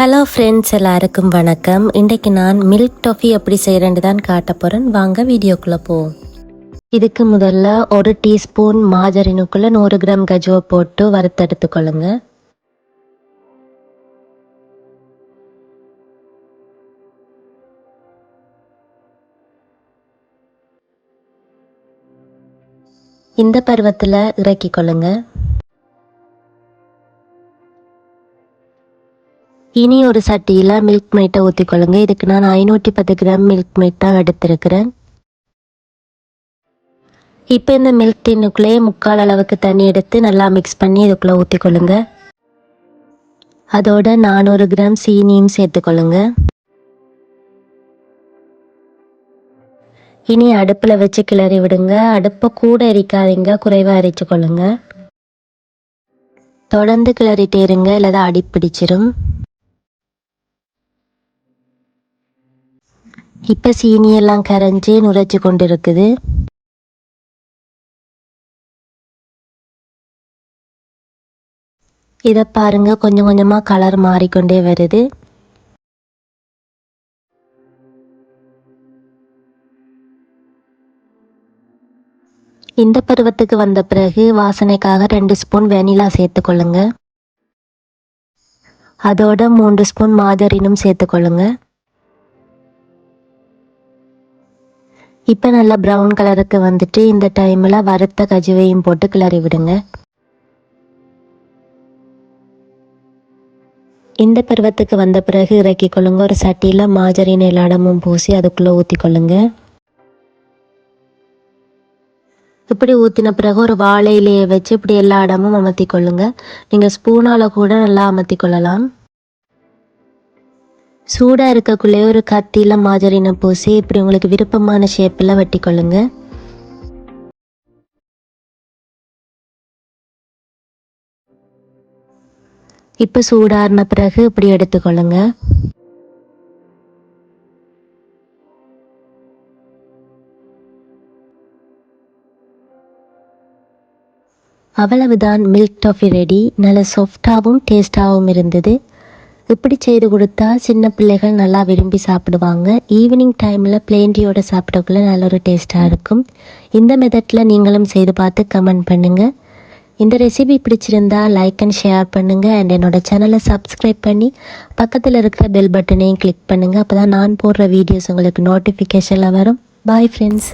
Hello friends எல்லாருக்கும் வணக்கம். இன்றைக்கு நான் மில்க் டாஃபி எப்படி செய்கிறேன்னு தான் காட்ட போகிறேன் வாங்க வீடியோக்குள்ளே போவோம். இதுக்கு முதல்ல ஒரு டீஸ்பூன் மாஜரினுக்குள்ளே நூறு கிராம் கஜுவை போட்டு வறுத்தெடுத்துக்கொள்ளுங்க இந்த பருவத்தில் இறக்கிக் இனி ஒரு சட்டியில் மில்க் மைட்டை ஊற்றிக்கொள்ளுங்க இதுக்கு நான் ஐநூற்றி பத்து கிராம் மில்க் மைட் தான் எடுத்திருக்கிறேன். இப்போ இந்த மில்க் டின்னுக்குள்ளேயே முக்கால் அளவுக்கு தண்ணி எடுத்து நல்லா மிக்ஸ் பண்ணி இதுக்குள்ளே ஊற்றிக்கொள்ளுங்க அதோட நானூறு கிராம் சீனியும் சேர்த்துக்கொள்ளுங்க. இனி அடுப்பில் வச்சு கிளறி விடுங்க. அடுப்பை கூட எரிக்காதீங்க. குறைவாக எரிச்சு கொள்ளுங்க தொடர்ந்து கிளறிட்டே இருங்க. இல்லைதான் அடி பிடிச்சிரும் இப்போ சீனியெல்லாம் கரைஞ்சி நுரைச்சி கொண்டு இருக்குது இதை பாருங்க கொஞ்சம் கொஞ்சமாக கலர் மாறிக்கொண்டே வருது. இந்த பருவத்துக்கு வந்த பிறகு வாசனைக்காக ரெண்டு ஸ்பூன் வெனிலா சேர்த்துக்கொள்ளுங்க அதோட மூன்று ஸ்பூன் மாஜரினும் சேர்த்துக்கொள்ளுங்க இப்போ நல்லா ப்ரௌன் கலருக்கு வந்துட்டு இந்த டைமில் வறுத்த கஜுவையும் போட்டு கிளறி விடுங்க. இந்த பருவத்துக்கு வந்த பிறகு இறக்கி கொள்ளுங்க. ஒரு சட்டியில் மாஜரின் எல்லாடமும் பூசி அதுக்குள்ளே ஊற்றி கொள்ளுங்க. இப்படி ஊற்றின பிறகு ஒரு வாழை இலையை வச்சு இப்படி எல்லா இடமும் அமர்த்தி கொள்ளுங்க. நீங்கள் ஸ்பூனால் கூட நல்லா அமர்த்தி கொள்ளலாம். சூடாக இருக்கக்குள்ளே ஒரு கத்தியில் மாஜரினை பூசி இப்படி உங்களுக்கு விருப்பமான ஷேப்பில் வெட்டி கொள்ளுங்க இப்போ சூடாறின பிறகு இப்படி எடுத்துக்கொள்ளுங்க. அவ்வளவுதான் மில்க் டாஃபி ரெடி நல்ல சாஃப்டாகவும் டேஸ்டாகவும் இருந்தது. இப்படி செய்து கொடுத்தா சின்ன பிள்ளைகள் நல்லா விரும்பி சாப்பிடுவாங்க. ஈவினிங் டைமில் பிளேண்டியோட சாப்பிடக்குள்ள நல்ல ஒரு டேஸ்ட்டாக இருக்கும். இந்த மெத்தடில் நீங்களும் செய்து பார்த்து கமெண்ட் பண்ணுங்கள் இந்த ரெசிபி பிடிச்சிருந்தா லைக் அண்ட் ஷேர் பண்ணுங்கள் அண்ட் என்னோடய சேனலை சப்ஸ்கிரைப் பண்ணி பக்கத்தில் இருக்கிற பெல் பட்டனையும் கிளிக் பண்ணுங்கள் அப்போ தான் நான் போடுற வீடியோஸ் உங்களுக்கு நோட்டிஃபிகேஷனில் வரும். Bye friends